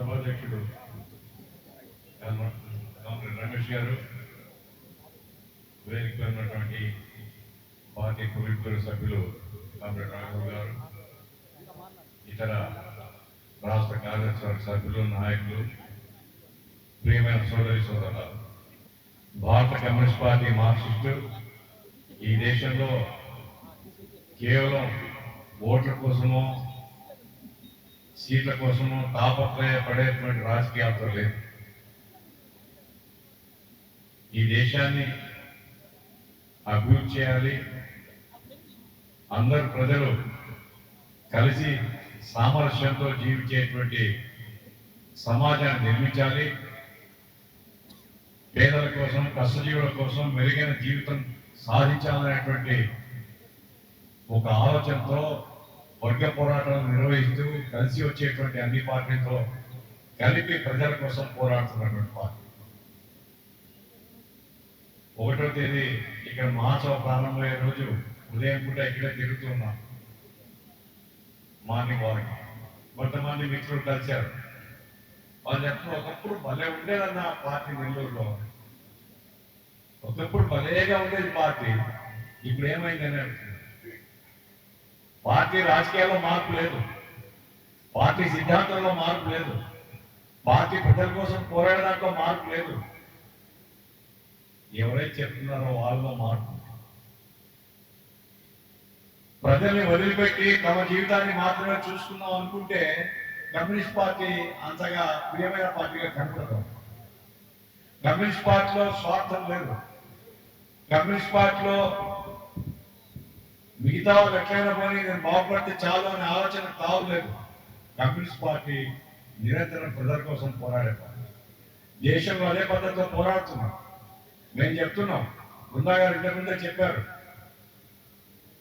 సభాధ్యక్షుడు doctor Ramesh garu వేదికలో ఉన్నటువంటి party political సభ్యులు డాక్టర్ రాఘవ్ గారు ఇతర రాష్ట్ర కార్యదర్శి సభ్యులు నాయకులు ప్రియమైన సోదరి సోదరులు భారత కమ్యూనిస్ట్ పార్టీ మార్క్సిస్టు ఈ దేశంలో కేవలం ఓట్ల కోసమో సీట్ల కోసమో తాపత్రయపడేటువంటి రాజకీయాలతో లేదు ఈ దేశాన్ని అభివృద్ధి చేయాలి. అందరు ప్రజలు కలిసి సామరస్యంతో జీవించేటువంటి సమాజాన్ని నిర్మించాలి. పేదల కోసం కష్టజీవుల కోసం మెరుగైన జీవితం సాధించాలనేటువంటి ఒక ఆలోచనతో వర్గ పోరాటాలు నిర్వహిస్తూ కలిసి వచ్చేటువంటి అన్ని పార్టీతో కలిపి ప్రజల కోసం పోరాడుతున్నటువంటి పార్టీ. ఒకటో తేదీ ఇక్కడ మహాసభ ప్రారంభమయ్యే రోజు ఉదయం పూట ఇక్కడే తిరుగుతున్నాం మార్నింగ్ వాక్ కొంతమంది మిత్రులు కలిశారు. వాళ్ళు చెప్తున్నారు ఒకప్పుడు భలే ఉండేదన్న పార్టీ నెల్లూరులో. ఒకప్పుడు భలేగా ఉండేది పార్టీ. ఇప్పుడు ఏమైందని అడుగుతుంది పార్టీ రాజకీయాల్లో మార్పు లేదు. పార్టీ సిద్ధాంతంలో మార్పు లేదు. పార్టీ ప్రజల కోసం పోరాడడానికి మార్పు లేదు. ఎవరైతే చెప్తున్నారో వాళ్ళలో మార్పు. ప్రజల్ని వదిలిపెట్టి తమ జీవితాన్ని మాత్రమే చూసుకుందాం అనుకుంటే కమ్యూనిస్ట్ పార్టీ అంతగా ప్రియమైన పార్టీగా కనపడదు. కమ్యూనిస్ట్ పార్టీలో స్వార్థం లేదు. కమ్యూనిస్ట్ పార్టీలో మిగతా వాళ్ళు ఎట్లయినా పోనీ నేను బాగుపడితే చాలు అనే ఆలోచన తావలేదు కమ్యూనిస్ట్ పార్టీ నిరంతరం ప్రజల కోసం పోరాడే పార్టీ. దేశంలో అదే పద్ధతిలో పోరాడుతున్నాం. మేము చెప్తున్నాం. బృందా గారు ఇంతకు ముందే చెప్పారు.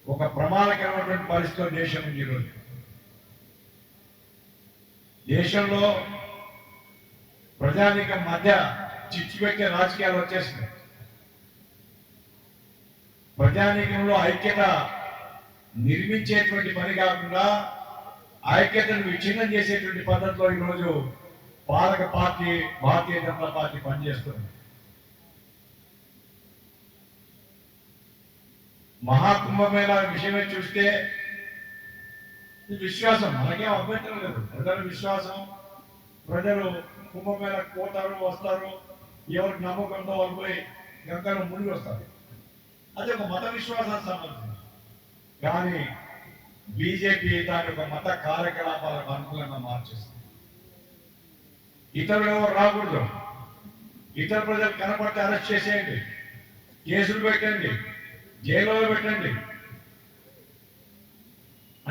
ఒక ప్రమాదకరమైనటువంటి పరిస్థితిలో దేశం ఉంది ఈరోజు. దేశంలో ప్రజానిక మధ్య చిచ్చుపెట్టే రాజకీయాలు వచ్చేసినాయి. ప్రజానీకంలో ఐక్యత నిర్మించేటువంటి పని కాకుండా ఐక్యతను విచ్ఛిన్నం చేసేటువంటి పద్ధతిలో ఈరోజు పాలక పార్టీ భారతీయ జనతా పార్టీ పనిచేస్తుంది. మహాకుంభమేళ విషయమే చూస్తే విశ్వాసం మనకేం అభ్యంతరం లేదు. ప్రజల విశ్వాసం ప్రజలు కుంభమేళ పోతారు వస్తారు ఎవరికి నమ్మకంతో వాళ్ళు పోయి గంగలో మునిగి వస్తారు. అది ఒక మత విశ్వాసానికి సంబంధించి కానీ బీజేపీ దాని ఒక మత కార్యకలాపాలకు అనుకూలంగా మార్చేస్తుంది. ఇతరులు ఎవరు రాకూడదు. ఇతర ప్రజలు కనపడితే అరెస్ట్ చేసేయండి. కేసులు పెట్టండి. జైల్లో పెట్టండి.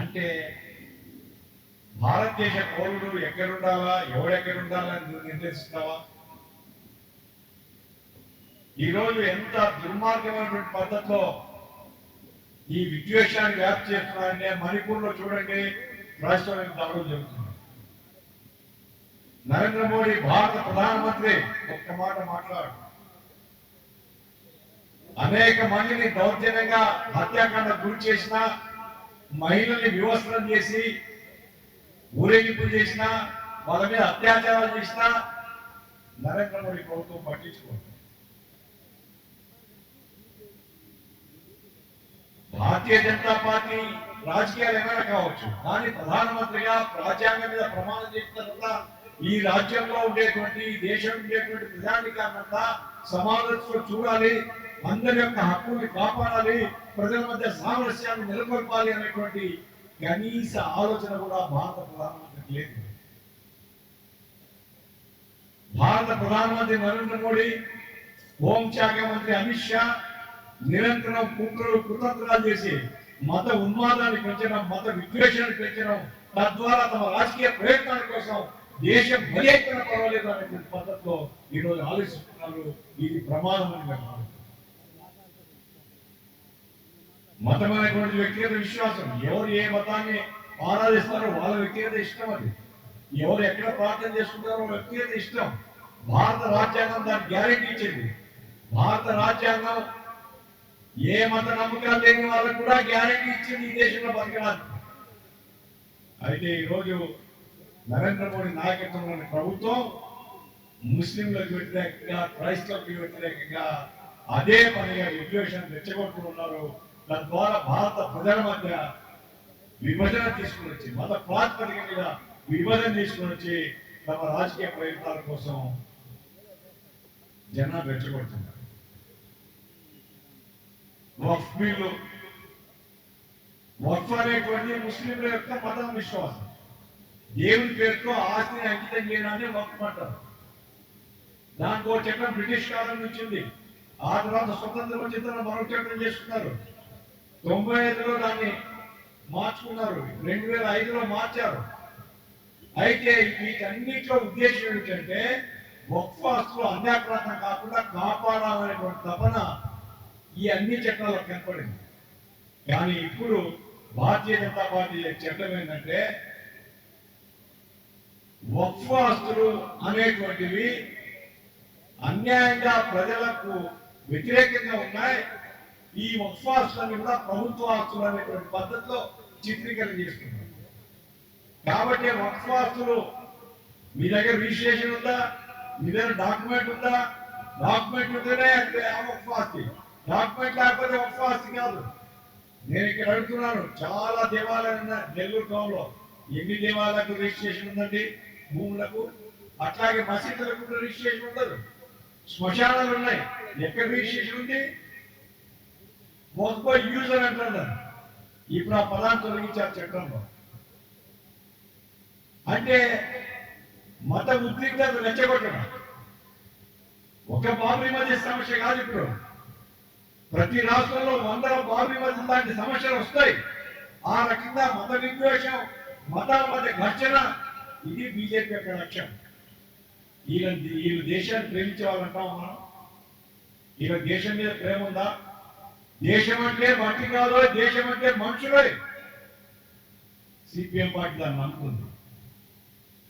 అంటే భారతదేశ పౌరుడు ఎక్కడుండాలా? ఎవడెక్కడుండాలా నువ్వు నిర్దేశిస్తావా ఈరోజు ఎంత దుర్మార్గమైనటువంటి పద్ధతిలో ఈ విద్వేషాన్ని వ్యాప్తి చేస్తున్నారంటే మణిపూర్లో చూడండి రాష్ట్రానికి దాడులు జరుగుతుంది. నరేంద్ర మోడీ భారత ప్రధానమంత్రి ఒక్క మాట మాట్లాడు. అనేక మందిని దౌర్జన్యంగా హత్యాకాండ గురి చేసిన మహిళల్ని వివస్త్రం చేసి ఊరేగింపులు చేసిన వాళ్ళ మీద అత్యాచారాలు చేసిన నరేంద్ర మోడీ ప్రభుత్వం పట్టించుకోండి భారతీయ జనతా పార్టీ రాజకీయాలు ఏమైనా కావచ్చు? కానీ ప్రధానమంత్రిగా రాజ్యాంగం మీద ప్రమాణం చేసిన తర్వాత ఈ రాజ్యంలో ఉండేటువంటి దేశం ఉండేటువంటి ప్రజానికాన్నంతా సమావేశంలో చూడాలి అందరి యొక్క హక్కుల్ని కాపాడాలి ప్రజల మధ్య సామరస్యాన్ని నెలకొల్పాలి అనేటువంటి కనీస ఆలోచన కూడా భారత ప్రధానమంత్రికి లేదు. భారత ప్రధానమంత్రి నరేంద్ర మోడీ హోంశాఖ మంత్రి అమిత్ షా నిరంతరం కుట్రలు కుతంత్రాలు చేసి మత ఉన్మాదాన్ని పెంచడం మత విద్వేషాన్ని పెంచడం తద్వారా తమ రాజకీయ ప్రయత్నాల కోసం దేశం బలెత్తిన పర్వాలేదు అనే పద్ధతిలో ఈరోజు ఆలోచిస్తున్నారు. ఇది ప్రమాదం అని మేము మతమైనటువంటి వ్యక్తిగత విశ్వాసం ఎవరు ఏ మతాన్ని ఆరాధిస్తారో వాళ్ళ వ్యక్తిగత ఇష్టం అది. ఎవరు ఎక్కడ ప్రార్థన చేసుకుంటారో వ్యక్తిగత ఇష్టం. భారత రాజ్యాంగం దాన్ని గ్యారెంటీ ఇచ్చింది. భారత రాజ్యాంగం ఏ మత నమ్మకాలు లేని వాళ్ళకు కూడా గ్యారెంటీ ఇచ్చింది ఈ దేశంలో బతకడానికి అయితే ఈరోజు నరేంద్ర మోడీ నాయకత్వంలోని ప్రభుత్వం ముస్లింలకు వ్యతిరేకంగా క్రైస్తవులకు వ్యతిరేకంగా అదే పనిగా విద్వేషం రెచ్చగొడుతూ ఉన్నారు. తద్వారా భారత ప్రజల మధ్య విభజన తీసుకుని వచ్చి మత ప్రాతిపదిక మీద విభజన తీసుకుని వచ్చి తమ రాజకీయ ప్రయత్నాల కోసం జనాలు రెచ్చగొడుతున్నారు. వక్ఫీలు బిల్లు వక్ఫ్ అనేటువంటి ముస్లింల యొక్క మత విశ్వాసం. దేవుని పేరుతో ఆస్తిని అంకితం చేయడాన్ని వక్ఫ్ అంటారు. దానికి ఒక చట్టం బ్రిటిష్ కాలం నుంచి ఉంది. ఆ తర్వాత స్వతంత్రం వచ్చిన తర్వాత మరొక చట్టం చేసుకున్నారు తొంభై ఐదులో దాన్ని మార్చుకున్నారు. రెండు వేల ఐదులో మార్చారు. అయితే వీటన్నిటిలో ఉద్దేశం ఏమిటంటే వక్ఫ్ ఆస్తులు అన్యాక్రాంతం కాకుండా కాపాడాలనేటువంటి తపన ఈ అన్ని చట్టాలకు కనపడింది. కానీ ఇప్పుడు భారతీయ జనతా పార్టీ చట్టం ఏంటంటే వక్ఫ్ ఆస్తులు అనేటువంటివి అన్యాయంగా ప్రజలకు వ్యతిరేకంగా ఉన్నాయి. ఈ వక్ఫ్ ఆస్తులని కూడా ప్రభుత్వ ఆస్తులు అనేటువంటి పద్ధతిలో చిత్రీకరణ చేస్తున్నారు. కాబట్టి వక్ఫ్ ఆస్తులు మీ దగ్గర రిజిస్ట్రేషన్ ఉందా? మీ దగ్గర డాక్యుమెంట్ ఉందా? డాక్యుమెంట్ ఉంటేనే అంటే ఆ వక్ఫ్ ఆస్తి డాక్యుమెంట్ లేకపోతే ఉపవాసం కాదు. నేను ఇక్కడ అడుగుతున్నాను చాలా దేవాలయాలు ఉన్నాయి నెల్లూరు టౌన్లో. ఎన్ని దేవాలయాలకు రిజిస్ట్రేషన్ ఉందండి? భూములకు అట్లాగే మసీదులకు కూడా రిజిస్ట్రేషన్ ఉండదు. శ్మశానాలు ఉన్నాయి. ఎక్కడ రిజిస్ట్రేషన్ ఉంది? మొత్తం యూజర్ అంటున్నారు ఇప్పుడు ఆ పదాన్ని తొలగించారు చట్టంలో. అంటే మత ఉద్రిక్తత రెచ్చగొట్టడం. ఒక బాబు మధ్య సమస్య కాదు ఇప్పుడు. ప్రతి రాష్ట్రంలో వందల బాబు మధ్య లాంటి సమస్యలు వస్తాయి. ఆ రకంగా మత విద్వేషం మతాల మధ్య ఘర్షణ ఇది బీజేపీ యొక్క లక్ష్యం. వీళ్ళ వీళ్ళు దేశాన్ని ప్రేమించే వాళ్ళు మనం? వీళ్ళ దేశం మీద ప్రేమ ఉందా? దేశం అంటే మట్టి కాదు దేశం అంటే మనుషులే. సిపిఎం పార్టీ దాన్ని అనుకుంది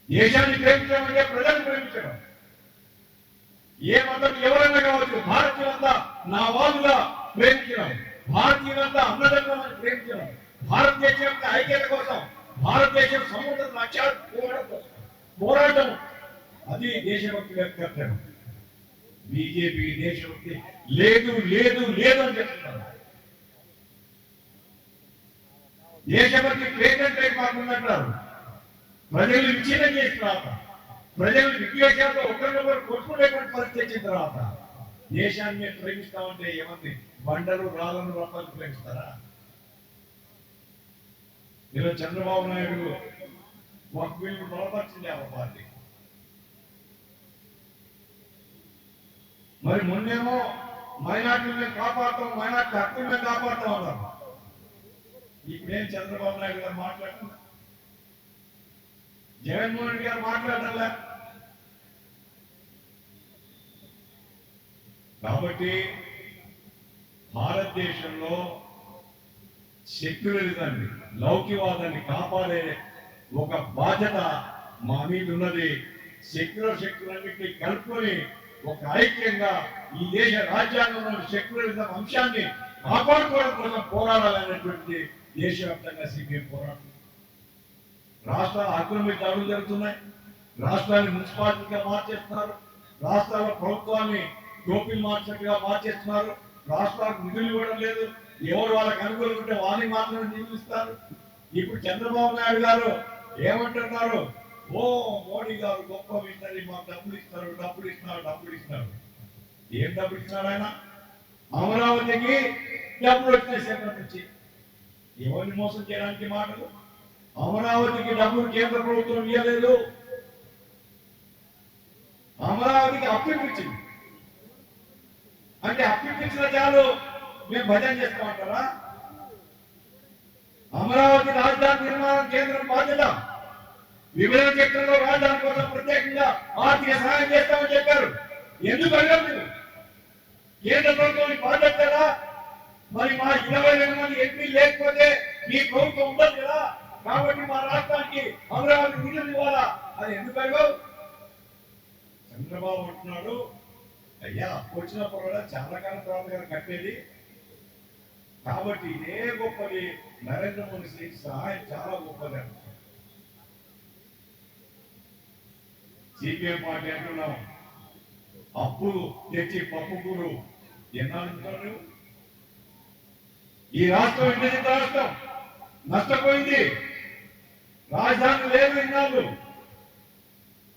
దేశాన్ని ప్రేమించడం అంటే ప్రజలను ప్రేమించడం. ఏ మతం ఎవరైనా కావచ్చు భారతీయులంతా నా వాళ్ళుగా ప్రేమించడం భారతీయులంతా అన్నదండమని ప్రేమించడం భారతదేశం యొక్క ఐక్యత కోసం భారతదేశం సముద్ర లక్ష్యాలు పోరాటం కోసం పోరాటం. అది దేశభక్తి యొక్క కర్తవ్యం బీజేపీ దేశభక్తి లేదు లేదు లేదు అని చెప్తున్నారు. దేశభక్తి పేటెంట్ అయి మాకుందంటారు ప్రజలు విచ్ఛిన్నం చేస్తున్నారు. ప్రజలు విద్వేషాలతో ఒకరినొకరు కొట్టుకునేటువంటి పరిస్థితి వచ్చిన తర్వాత దేశాన్ని ప్రేమిస్తామంటే ఏమంది? బండలు రాళ్ళను రూపాయలు ప్రేమిస్తారా? ఇలా చంద్రబాబు నాయుడు ఒక బిల్లు బలపరిచింది ఆ పార్టీ. మరి మొన్నేమో మైనార్టీని కాపాడతాం మైనార్టీ హక్కుల్ని కాపాడతాం అన్నారు ఇప్పుడేం చంద్రబాబు నాయుడు గారు మాట్లాడుతున్నారు? జగన్మోహన్ రెడ్డి గారు మాట్లాడాలా కాబట్టి భారతదేశంలో సెక్యులరిజాన్ని లౌకివాదాన్ని కాపాడే ఒక బాధ్యత మా మీద ఉన్నది. సెక్యులర్ శక్తులన్నింటినీ కలుపుకొని ఒక ఐక్యంగా ఈ దేశ రాజ్యాంగంలో సెక్యులరిజం అంశాన్ని కాపాడుకోవడం కోసం పోరాడాలనేటువంటి దేశవ్యాప్తంగా సిపిఎం పోరాటం. రాష్ట్ర హక్కుల దాడులు జరుగుతున్నాయి. రాష్ట్రాన్ని మున్సిపాలిటీగా మార్చేస్తున్నారు. రాష్ట్రాల ప్రభుత్వాన్ని టోపీలు మార్చినట్టుగా మార్చేస్తున్నారు. రాష్ట్రాలకు నిధులు ఇవ్వడం లేదు. ఎవరు వాళ్ళకి అనుకూలంగా ఉంటే వాళ్ళకి మాత్రమే నిధులు ఇస్తారు ఇప్పుడు చంద్రబాబు నాయుడు గారు ఏమంటున్నారు? ఓ మోడీ గారు గొప్ప విషయాన్ని మాకు డబ్బులు ఇస్తారు డబ్బులు ఇస్తున్నారు డబ్బులు ఇస్తున్నారు. ఏం డబ్బులు ఇస్తున్నారు ఆయన? అమరావతికి డబ్బులు వచ్చినాయి సెంటర్ నుంచి. ఎవరిని మోసం చేయడానికి మాటలు? అమరావతికి డబ్బులు కేంద్ర ప్రభుత్వం ఇవ్వలేదు. అమరావతికి అప్పిపించింది అంటే అప్పిపించిన చాలు మేము భజన చేస్తామంటారా అమరావతి రాజధాని నిర్మాణం కేంద్రం బాధ్యత. విభజన చక్రంలో రాజధాని కోసం ప్రత్యేకంగా ఆర్థిక సహాయం చేస్తామని చెప్పారు. ఎందుకు అడగదు కేంద్ర ప్రభుత్వం బాధ్యత కదా? మరి మా ఇరవై రెండు మంది ఎంపీ లేకపోతే మీ ప్రభుత్వం ఉండదు కదా? కాబట్టి మా రాష్ట్రానికి అమరావతి నిధులు ఇవ్వాలా? అది ఎందుకు అడగవు చంద్రబాబు అంటున్నాడు అయ్యా అప్పు వచ్చినప్పుడు కూడా చాలా కాలం తర్వాత కదా కట్టేది. కాబట్టి ఇదే గొప్పది. నరేంద్ర మోడీ శ్రీ సహాయం చాలా గొప్పది సిపిఎం పార్టీ అంటున్నాం. అప్పు తెచ్చి పప్పు కూడు ఎన్నాళ్ళు ఈ రాష్ట్రం ఇంటి రాష్ట్రం? నష్టపోయింది. రాజధాని లేదు ఇన్నాళ్ళు.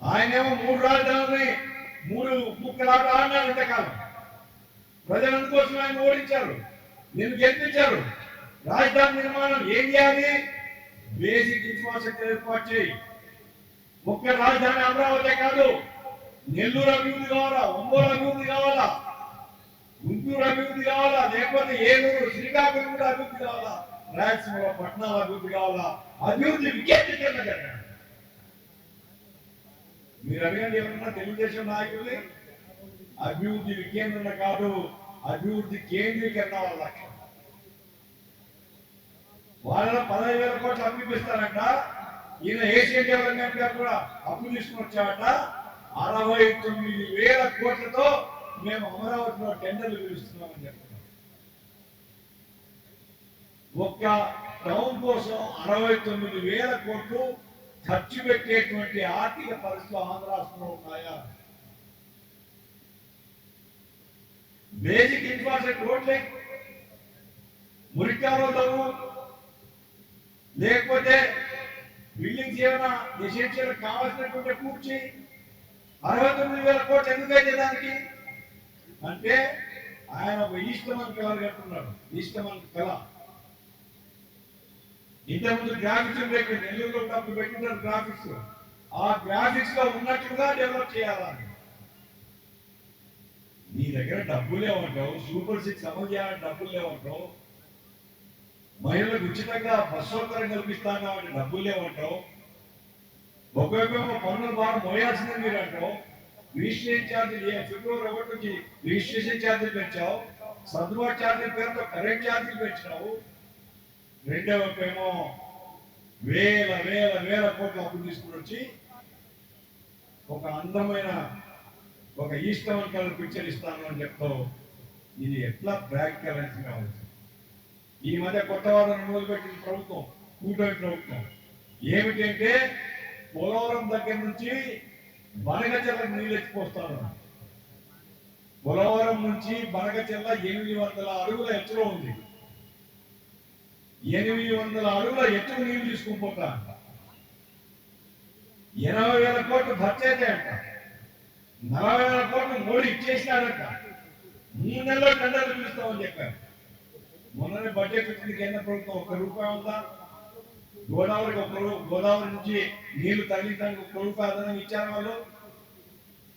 ఆయనేమో మూడు రాజధానులని మూడు ముక్కలాట ఆడినారు ఇంతకాలం. ప్రజలందుకోసం ఆయన ఓడించారు. నిన్ను గెలిపించారు. రాజధాని నిర్మాణం ఏం చేయాలి? బేసిక్ ఇన్ఫ్రాస్ట్రక్చర్ ఏర్పాటు చేయి. ఒక్క రాజధాని అమరావతి కాదు నెల్లూరు అభివృద్ధి కావాలా? ఒంగోలు అభివృద్ధి కావాలా? గుంటూరు అభివృద్ధి కావాలా? లేకపోతే ఏలూరు శ్రీకాకుళం కూడా అభివృద్ధి కావాలా? రాయలసీమలో పట్నం అభివృద్ధి కావాలా? అభివృద్ధి వికేంద్రీకరణ జరగాలి మీరు అడగండి ఎవరన్నా తెలుగుదేశం నాయకుల్ని అభివృద్ధి వికేంద్రణ కాదు అభివృద్ధి కేంద్రీకరణ వాళ్ళ లక్ష్యం. వాళ్ళ పదహైదు వేల కోట్లు అప్పిస్తారంట ఈయన ఏషియన్ డెవలప్మెంట్ గారు కూడా అప్పు తీసుకుని వచ్చామట అరవై తొమ్మిది వేల కోట్లతో మేము అమరావతిలో టెండర్లు పిలుస్తున్నామని చెప్తున్నాం ఒక్క టౌన్ కోసం అరవై తొమ్మిది వేల కోట్లు ఖర్చు పెట్టేటువంటి ఆర్థిక పరిస్థితులు ఆంధ్ర రాష్ట్రంలో ఉన్నాయా? బేసిక్ ఇన్ఫ్రాస్ట్రక్చర్ రోడ్లే మురికాలలో లేకపోతే బిల్డింగ్స్ ఏమైనా ఎసెన్షియల్ కావాల్సినటువంటి పూర్తి అరవై తొమ్మిది వేల కోట్లు ఎందుకు అయితే దానికి? అంటే ఆయన ఒక ఇష్టమని కలర్ కట్టున్నాడు ఈష్టమని కళ. ఇంతకుముందు గ్రాఫిక్స్ ఉండేవి నెల్లూరులో తప్పు పెట్టినారు గ్రాఫిక్స్ ఆ గ్రాఫిక్స్లో ఉన్నట్టుగా డెవలప్ చేయాలని నీ దగ్గర డబ్బులు లేవంటావు సూపర్ సిక్స్ అమలు చేయాలని డబ్బులు లేవంటావు మహిళలకు ఉచితంగా బస్ సౌకర్యం కల్పిస్తాను అంటే డబ్బులు లేవంటావు ఒకవైపు పనులు బాగా మోయాల్సిందని మీరు అంటావు. రిజిస్ట్రేషన్ ఛార్జీలు ఫిబ్రవరి ఒకటి నుంచి రిజిస్ట్రేషన్ ఛార్జీలు పెంచావు. సర్దుబాటు ఛార్జీల పేరుతో కరెంట్ ఛార్జీలు పెంచినావు. రెండవ ప్రేమో వేల వేల వేల కోట్ల అప్పు తీసుకుని వచ్చి ఒక అందమైన ఒక ఈస్టమన్ కలర్ పిక్చర్ ఇస్తాను అని చెప్తావు ఇది ఎట్లా బ్యాక్ అని కావచ్చు? ఈ మధ్య కొత్త వాదన మొదలుపెట్టిన ప్రభుత్వం కూటమి ప్రభుత్వం. ఏమిటంటే పోలవరం దగ్గర నుంచి బనగచెల్లకు నీళ్ళు ఎత్తిపోస్తాను పోలవరం నుంచి బనగచెల్ల ఎనిమిది వందల అడుగుల ఎత్తులో ఉంది. ఎనిమిది వందల అడుగుల ఎత్తు నీళ్ళు తీసుకుని పోతా అంట. ఎనభై వేల కోట్లు ఖర్చు అయితే అంట. నలభై వేల కోట్లు మోడీ ఇచ్చేసినాడంట. మూడు నెలల్లో టెండర్లు పిలుస్తామని చెప్పారు. మొన్ననే బడ్జెట్ వచ్చింది కేంద్ర ప్రభుత్వం ఒక రూపాయి ఉందా? గోదావరికి ఒక గోదావరి నుంచి నీళ్ళు తగ్గించడానికి ఒక రూపాయి అదనం ఇచ్చారు వాళ్ళు?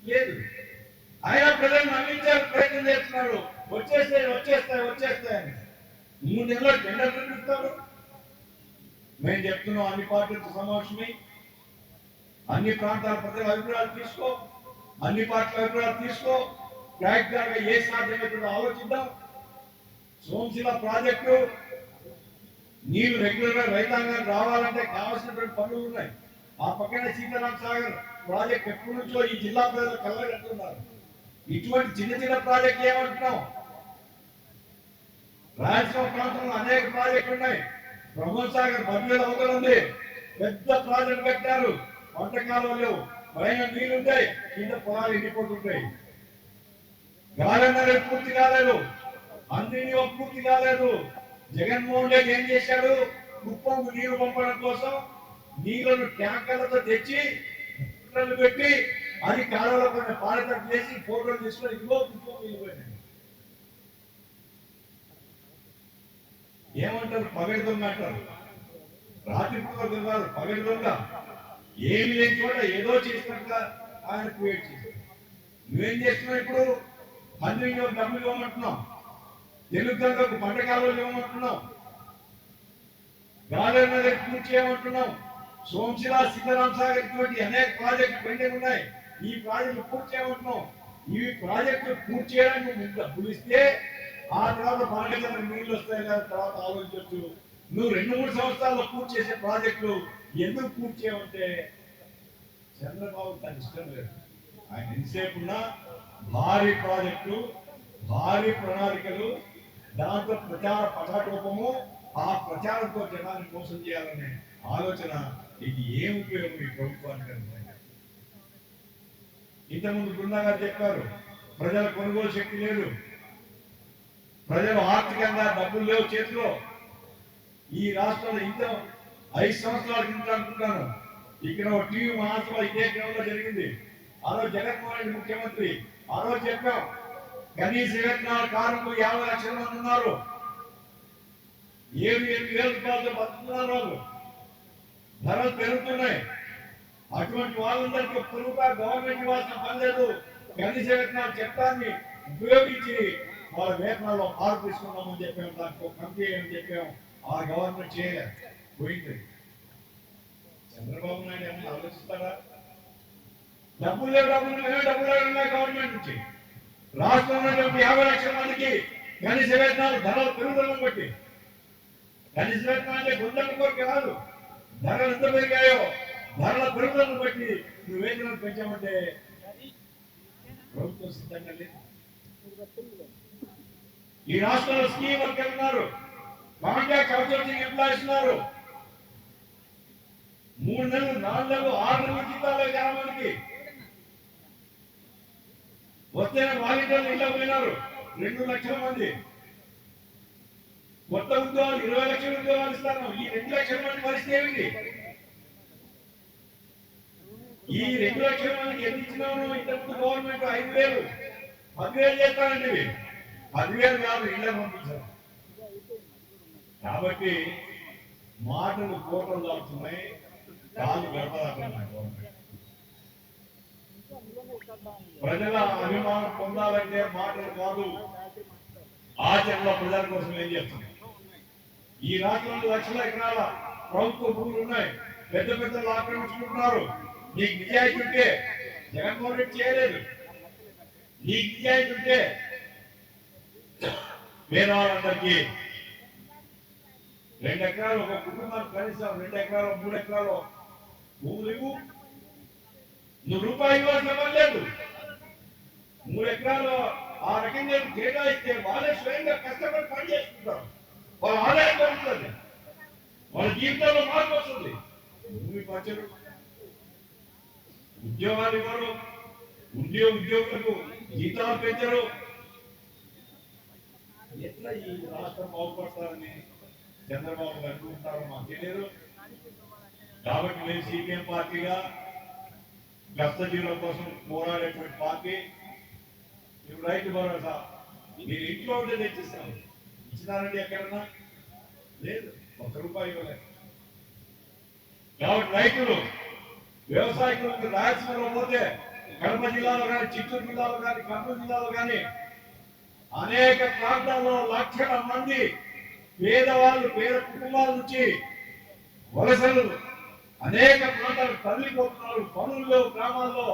లేదు. ఆయన ప్రజలు నమ్మించారు ప్రయత్నం చేస్తున్నారు. వచ్చేస్తాయి వచ్చేస్తాయి వచ్చేస్తాయి అని. మూడు నెలల టెండర్ పెట్టిస్తారు మేము చెప్తున్నాం అన్ని పార్టీలతో సమావేశమై అన్ని ప్రాంతాల ప్రజల అభిప్రాయాలు తీసుకో అన్ని పార్టీల అభిప్రాయాలు తీసుకో ప్రాక్టికల్గా ఏ సాధ్యమవుతుందో ఆలోచిద్దాం. సోమశిల ప్రాజెక్టు నీళ్ళు రెగ్యులర్గా రైతాంగానికి రావాలంటే కావాల్సినటువంటి పనులు ఉన్నాయి. ఆ పక్కనే సీతారాం సాగర్ ప్రాజెక్ట్ ఎప్పటి నుంచో ఈ జిల్లా ప్రజలు కలగట్టున్నారు ఇటువంటి చిన్న చిన్న ప్రాజెక్ట్ ఏమంటున్నాం? రాయలసీమ ప్రాంతంలో అనేక ప్రాజెక్టులు ఉన్నాయి. ప్రమోద్ సాగర్ మధ్యలో అవతల ఉంది. పెద్ద ప్రాజెక్ట్ పెట్టారు. పంట కాలువలు భయంగా నీళ్ళు ఉంటాయి కింద పొలాలు ఎండిపోతుంటాయి. గాలన్నర పూర్తి కాలేదు. అన్ని పూర్తి కాలేదు. జగన్మోహన్ రెడ్డి ఏం చేశాడు? కుప్పంకు నీరు పంపడం కోసం నీళ్ళను ట్యాంకర్లతో తెచ్చి పెట్టి అది కాలంలో కొన్ని పాడతట్టు చేసి ఫోటోలు తీసుకొని ఇదిగో కుప్పం వెళ్ళిపోయినాయి ఏమంటారు? పగటి అంటారు. రాత్రి పూట దొంగ పగటి ఏమి లేని చోట ఏదో చేసినట్టుగా ఆయన క్రియేట్ చేశారు నువ్వేం చేస్తున్నావు ఇప్పుడు? మంది డబ్బులు ఇవ్వమంటున్నావు. తెలుగు గంగకు పంట కాలువలు ఇవ్వమంటున్నావు. గాలేరు నగర్ పూర్తి చేయమంటున్నాం సోమశిల సీతారాం సాగర్ ఇటువంటి అనేక ప్రాజెక్టు పెండింగ్ ఉన్నాయి. ఈ ప్రాజెక్టు పూర్తి చేయమంటున్నాం ఈ ప్రాజెక్టు పూర్తి చేయడానికి డబ్బులు ఇస్తే ఆ తర్వాత బాగా నీళ్ళు వస్తాయి కదా తర్వాత ఆలోచించవచ్చు నువ్వు రెండు మూడు సంవత్సరాల్లో పూర్తి చేసే ప్రాజెక్టులు ఎందుకు పూర్తి చేయమంటే చంద్రబాబు తన ఇష్టం లేదు. ఆయన ఎంతసేపు భారీ ప్రాజెక్టులు భారీ ప్రణాళికలు దాంతో ప్రచార పటాకోపము ఆ ప్రచారంతో జనాన్ని మోసం చేయాలనే ఆలోచన ఇది ఏం ఉపయోగం ఈ ప్రభుత్వానికి ఇంతకుముందు బృందా గారు చెప్పారు ప్రజల కొనుగోలు శక్తి లేదు ప్రజలు ఆర్థికంగా డబ్బులు లేవు చేతిలో. ఈ రాష్ట్రంలో ఇంత ఐదు సంవత్సరాల కింద అనుకుంటాను. ఇక్కడ ఒక టీవీ మహాసభ ఇదే క్రమంలో జరిగింది. ఆ రోజు జగన్మోహన్ రెడ్డి ముఖ్యమంత్రి ఆ రోజు చెప్పాం కనీస వేతనాల కారణంలో యాభై లక్షల మంది ఉన్నారు. ఏడు ఎనిమిది వేల రూపాయలతో బతుకుతున్నారు వాళ్ళు. ధరలు పెరుగుతున్నాయి. అటువంటి వాళ్ళందరికీ ఒక్క గవర్నమెంట్ ఇవ్వాల్సిన పని లేదు. కనీస వేతనాల చట్టాన్ని ఉపయోగించి వాళ్ళ వేతనాల్లో మార్పు తీసుకున్నామని చెప్పాము దానికి కమిటీ అని చెప్పాము. ఆ గవర్నమెంట్ చేయలేదు పోయింది. చంద్రబాబు నాయుడు ఏమన్నా ఆలోచిస్తారా? డబ్బులు లేవు డబ్బులు లేవు డబ్బులు లేవు ఉన్నాయి గవర్నమెంట్ నుంచి. రాష్ట్రంలో యాభై లక్షల మందికి కనీస వేతనాలు ధరలు పెరుగుదలను బట్టి కనీస వేతనాలు అంటే గుండెల కోరిక కాదు. ధరలు ఎంత పెరిగాయో ధరల పెరుగుదలను బట్టి నువ్వు వేతనాలు పెంచామంటే ప్రభుత్వం సిద్ధంగా లేదు. ఈ రాష్ట్రంలో స్కీమ్ వర్క్ వెళ్తున్నారు కాంట్రాక్ట్ అవుట్సోర్సింగ్ ఎంప్లాయీస్ ఉన్నారు మూడు నెలలు నాలుగు నెలలు ఆరు నెలలు జీతాలు గ్రామానికి మందికి వస్తే వాలంటీర్లు ఇళ్ళ పోయినారు. రెండు లక్షల మంది. కొత్త ఉద్యోగాలు ఇరవై లక్షల ఉద్యోగాలు ఇస్తాను. ఈ రెండు లక్షల మంది పరిస్థితి ఏమిటి? ఈ రెండు లక్షల మందికి ఎంత ఇచ్చినాము ఇంతకుముందు గవర్నమెంట్ ఐదు వేలు పదివేలు చేస్తానండి పదివేలు కాదు ఇళ్ళకి పంపించారు. కాబట్టి మాటలు కోటలు దాటుతున్నాయి కాలు గడపదాటున్నాయి ప్రజల అభిమానం పొందాలంటే మాటలు కాదు ఆచరణ ప్రజల కోసం ఏం చేస్తుంది ఈ రాష్ట్రంలో లక్షల ఎకరాల ప్రభుత్వ భూములు ఉన్నాయి. పెద్ద పెద్దలు ఆక్రమించుకుంటున్నారు నీకు నిజాయితీ ఉంటే జగన్మోహన్ రెడ్డి చేయలేదు. నీకు నిజాయితీ ఉంటే పేదవాళ్ళందరికీ రెండు ఎకరాలు ఒక కుటుంబానికి కనీసం రెండు ఎకరాలు మూడు ఎకరాలు భూములు ఇవ్వు. నువ్వు రూపాయి ఇవ్వాల్సిన లేదు. మూడు ఎకరాలు ఆ రకంగా కేటాయిస్తే వాళ్ళే స్వయంగా కష్టపడి పని చేసుకుంటారు వాళ్ళ ఆదాయం పెరుగుతుంది. వాళ్ళ జీవితంలో మార్పు వస్తుంది. భూమి పంచరు. ఉద్యోగాలు ఇవ్వరు. ఉద్యోగ ఉద్యోగులకు జీతాలు పెంచరు. ఎట్లా ఈ రాష్ట్రం బాగుపడతారని చంద్రబాబు గారు అనుకుంటారో మాకు తెలియదు. కాబట్టి మేము సిపిఎం పార్టీగా కష్టజీవుల కోసం పోరాడేటువంటి పార్టీ. ఇప్పుడు రైతు భరోసా. మీరు ఇంట్లో ఉంటే తెచ్చిస్తాం. ఇచ్చినారండి ఎక్కడన్నా? లేదు ఒక్క రూపాయి ఇవ్వలేదు. కాబట్టి రైతులు వ్యవసాయకులకు రాయలసీమలో పోతే కడప జిల్లాలో కానీ చిత్తూరు జిల్లాలో కానీ కర్నూలు జిల్లాలో కానీ అనేక ప్రాంతాల్లో లక్షల మంది పేదవాళ్ళు పేద కుటుంబాల నుంచి వలసలు అనేక ప్రాంతాలు తల్లిపోతున్నారు పనుల్లో గ్రామాల్లో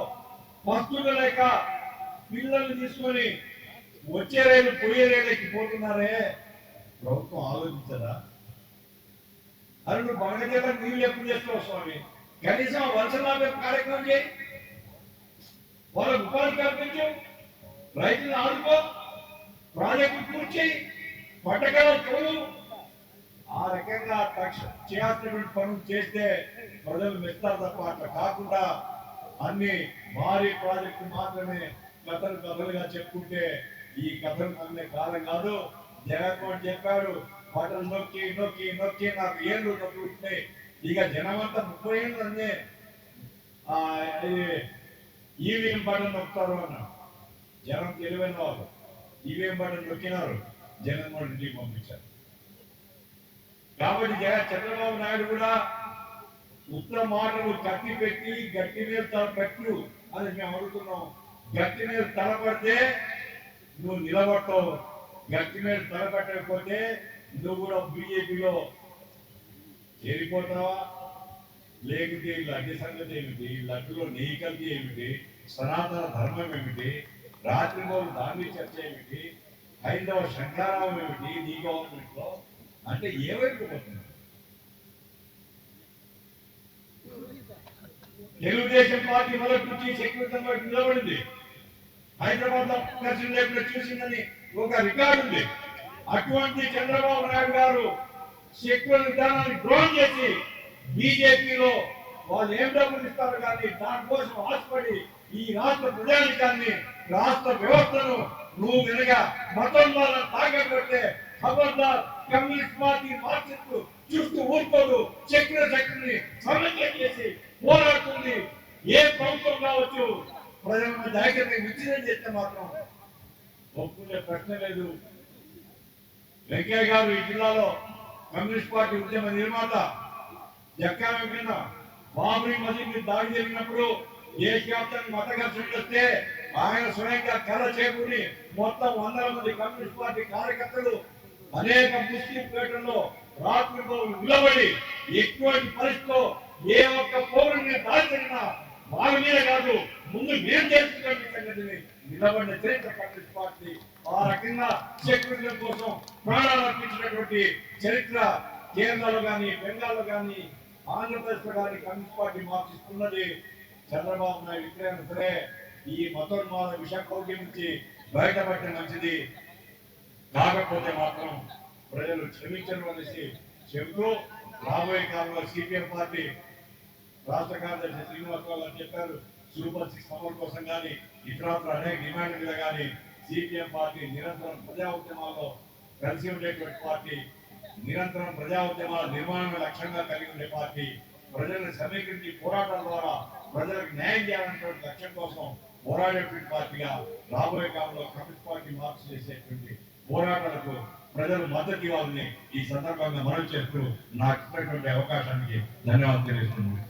పస్తులు లేక పిల్లల్ని తీసుకొని వచ్చే రైలు పోయే రైలుకి పోతున్నారే? ప్రభుత్వం ఆలోచించదా? అరే నువ్వు బంగళదేవులకు నీళ్ళు ఎప్పుడు చేస్తావు స్వామి? కనీసం వర్షలాభ కార్యక్రమం చేయి. వాళ్ళకు ఉపాధి కల్పించు. రైతులను ఆడుకో ప్రాజెక్టు పూర్తి చేయి. ఆ రకంగా తక్షణ చేయాల్సినటువంటి పనులు చేస్తే ప్రజలు మెస్తారు తప్ప అట్లా కాకుండా అన్ని భారీ ప్రాజెక్టు మాత్రమే కథలు కథలుగా చెప్పుకుంటే ఈ కథలు అనే కాలం కాదు. జగన్మోహన్ చెప్పాడు బట్టలు నొక్కి నొక్కి నొక్కి నాకు ఏళ్ళు నొక్కుతున్నాయి ఇక జనమంతా ముప్పై ఏళ్ళు అన్నీ ఆ, ఈవీఎం బటన్ నొక్కుతారు అన్నాడు. జనం తెలివైన వాళ్ళు. EVM button నొక్కినారు. జగన్మోహన్ రెడ్డికి పంపించారు. కాబట్టి చంద్రబాబు నాయుడు కూడా ఉత్తర మాటలు కత్తి పెట్టి గట్టి మీద తల పెట్టు అని మేము అడుగుతున్నాం. గట్టి మీద తలపడితే నువ్వు నిలబడతావు. గట్టి మీద తలపెట్టకపోతే నువ్వు కూడా బీజేపీలో చేరిపోతావా? లేకపోతే ఈ లడ్డు సంగతి ఏమిటి? లడ్డులో నెయ్యి కల్తీ ఏమిటి? సనాతన ధర్మం ఏమిటి? రాత్రి రోజు దాన్ని చర్చ ఏమిటి? హైందవ శంకరామం ఏమిటి? నీ గవర్నమెంట్లో అంటే ఏవైపు పోతుంది? తెలుగుదేశం పార్టీ మొదటి నుంచి శక్తివంతంగా నిలబడింది. హైదరాబాద్లో లేకుండా చూసిందని ఒక రికార్డు ఉంది. అటువంటి చంద్రబాబు నాయుడు గారు శక్తుల విధానాన్ని డ్రోన్ చేసి బీజేపీలో వాళ్ళు ఏం డబ్బులు ఇస్తారు కానీ దానికోసం ఆశపడి ఈ రాష్ట్ర ప్రజానికాన్ని రాష్ట్ర వ్యవస్థను నువ్వు వినగా మతం వల్ల తాగబడితే ఖబర్దార్ కమ్యూనిస్ట్ పార్టీ మార్చిస్తూ చుట్టూ ఊరుకోదు చక్ర చక్రని సమన్వయం చేసి పోరాడుతుంది. ఏ ప్రభుత్వం కావచ్చు? ప్రజల మధ్య ఐక్యత విచ్ఛిన్నం చేస్తే మాత్రం ఒప్పుకునే ప్రశ్న లేదు. వెంకయ్య గారు ఈ జిల్లాలో కమ్యూనిస్ట్ పార్టీ ఉద్యమ నిర్మాత. జక్కా వెంకన్న బాబరీ మసీద్ దాడి జరిగినప్పుడు దేశవ్యాప్తంగా మత ఘర్షణలు వస్తే ఆయన స్వయంగా కర్ర చేకూరి మొత్తం వందల మంది కమ్యూనిస్ట్ పార్టీ కార్యకర్తలు అనేక ముస్లిం పేటల్లో రాత్రి నిలబడి ఎటువంటి పరిస్థితిలో ఏ ఒక్క పౌరుని దాడి జరిగినా వాళ్ళ మీద కాదు ముందు మేము చేసుకున్న సంగతిని నిలబడిన చరిత్ర కమ్యూనిస్ట్ పార్టీ ఆ రకంగా సెక్యూరిటీ కోసం ప్రాణాలు అర్పించినటువంటి చరిత్ర కేంద్రాలు కానీ బెంగాల్లో కానీ ఆంధ్రప్రదేశ్లో కానీ కమ్యూనిస్ట్ పార్టీ మార్చిస్తున్నది. చంద్రబాబు నాయుడు ఇక్కడైనా సరే ఈ మతోన్మాద విషకౌక్యం నుంచి బయటపడితే మంచిది. కాకపోతే మాత్రం ప్రజలు క్షమించడం అనేసి చెబుతూ రాబోయే కాలంలో సిపిఎం పార్టీ రాష్ట్ర కార్యదర్శి శ్రీనివాసరావు గారు చెప్పారు. సూపర్ సిక్స్ అమలు కోసం కానీ ఇతరత్ర అనేక డిమాండ్ మీద కానీ సిపిఎం పార్టీ నిరంతరం ప్రజా ఉద్యమాల్లో కలిసి ఉండేటువంటి పార్టీ నిరంతరం ప్రజా ఉద్యమాల నిర్మాణమే లక్ష్యంగా కలిగి ఉండే పార్టీ ప్రజలను సమీకరించి పోరాటం ద్వారా ప్రజలకు న్యాయం చేయాలనేటువంటి లక్ష్యం కోసం పోరాడేటువంటి పార్టీగా రాబోయే కాలంలో కమ్యూనిస్ట్ పార్టీ మార్పు చేసేటువంటి పోరాటాలకు ప్రజలు మద్దతు ఇవ్వాలని ఈ సందర్భంగా మనవి చేస్తూ నాకు ఇచ్చినటువంటి అవకాశానికి ధన్యవాదాలు తెలియజేస్తున్నాను.